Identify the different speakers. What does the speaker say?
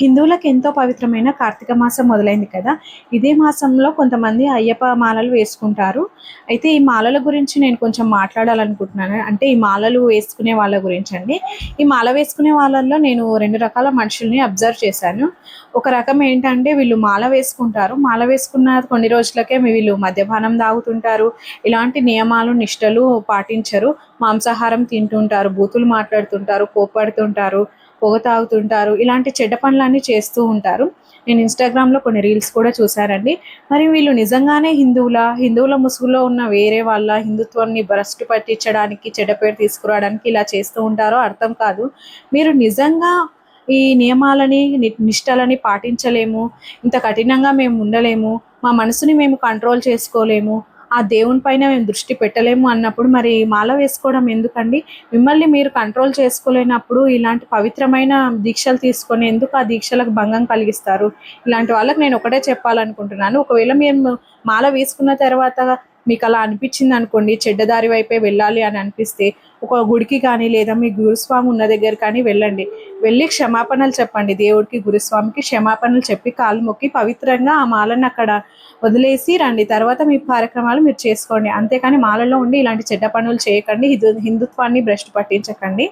Speaker 1: హిందువులకు ఎంతో పవిత్రమైన కార్తీక మాసం మొదలైంది కదా. ఇదే మాసంలో కొంతమంది అయ్యప్ప మాలలు వేసుకుంటారు. అయితే ఈ మాలల గురించి నేను కొంచెం మాట్లాడాలనుకుంటున్నాను. అంటే ఈ మాలలు వేసుకునే వాళ్ళ గురించి అండి. ఈ మాల వేసుకునే వాళ్ళల్లో నేను రెండు రకాల మనుషుల్ని అబ్జర్వ్ చేశాను. ఒక రకం ఏంటంటే వీళ్ళు మాల వేసుకుంటారు. మాల వేసుకున్న కొన్ని రోజులకే వీళ్ళు మద్యపానం తాగుతుంటారు. ఇలాంటి నియమాలు నిష్టలు పాటించరు. మాంసాహారం తింటుంటారు. బూతులు మాట్లాడుతుంటారు. కోపడుతుంటారు పొగ తాగుతుంటారు ఇలాంటి చెడ్డ పనులన్నీ చేస్తూ ఉంటారు. నేను ఇన్స్టాగ్రామ్లో కొన్ని రీల్స్ కూడా చూశారండి మరి వీళ్ళు నిజంగానే హిందువుల? హిందువుల ముసుగులో ఉన్న వేరే వాళ్ళ హిందుత్వాన్ని భ్రష్టు పట్టించడానికి చెడ్డ పేరు తీసుకురావడానికి ఇలా చేస్తూ ఉంటారో అర్థం కాదు. మీరు నిజంగా ఈ నియమాలని నిష్టలని పాటించలేము? ఇంత కఠినంగా మేము ఉండలేము. మా మనసుని మేము కంట్రోల్ చేసుకోలేము. ఆ దేవుని పైన మేము దృష్టి పెట్టలేము అన్నప్పుడు మరి మాల వేసుకోవడం ఎందుకండి? మిమ్మల్ని మీరు కంట్రోల్ చేసుకోలేనప్పుడు ఇలాంటి పవిత్రమైన దీక్షలు తీసుకొని ఎందుకు ఆ దీక్షలకు భంగం కలిగిస్తారు? ఇలాంటి వాళ్ళకి నేను ఒకటే చెప్పాలనుకుంటున్నాను. ఒకవేళ మేము మాల వేసుకున్న తర్వాత మీకు అలా అనిపించింది అనుకోండి చెడ్డదారి వైపే వెళ్ళాలి అని అనిపిస్తే ఒక గుడికి కానీ లేదా మీ గురుస్వామి ఉన్న దగ్గర కానీ వెళ్ళండి. వెళ్ళి క్షమాపణలు చెప్పండి. దేవుడికి గురుస్వామికి క్షమాపణలు చెప్పి కాలు మొక్కి పవిత్రంగా ఆ మాలను అక్కడ వదిలేసి రండి. తర్వాత మీ కార్యక్రమాలు మీరు చేసుకోండి. అంతేకాని మాలలో ఉండి ఇలాంటి చెడ్డ పనులు చేయకండి. హిందుత్వాన్ని భ్రష్టు పట్టించకండి.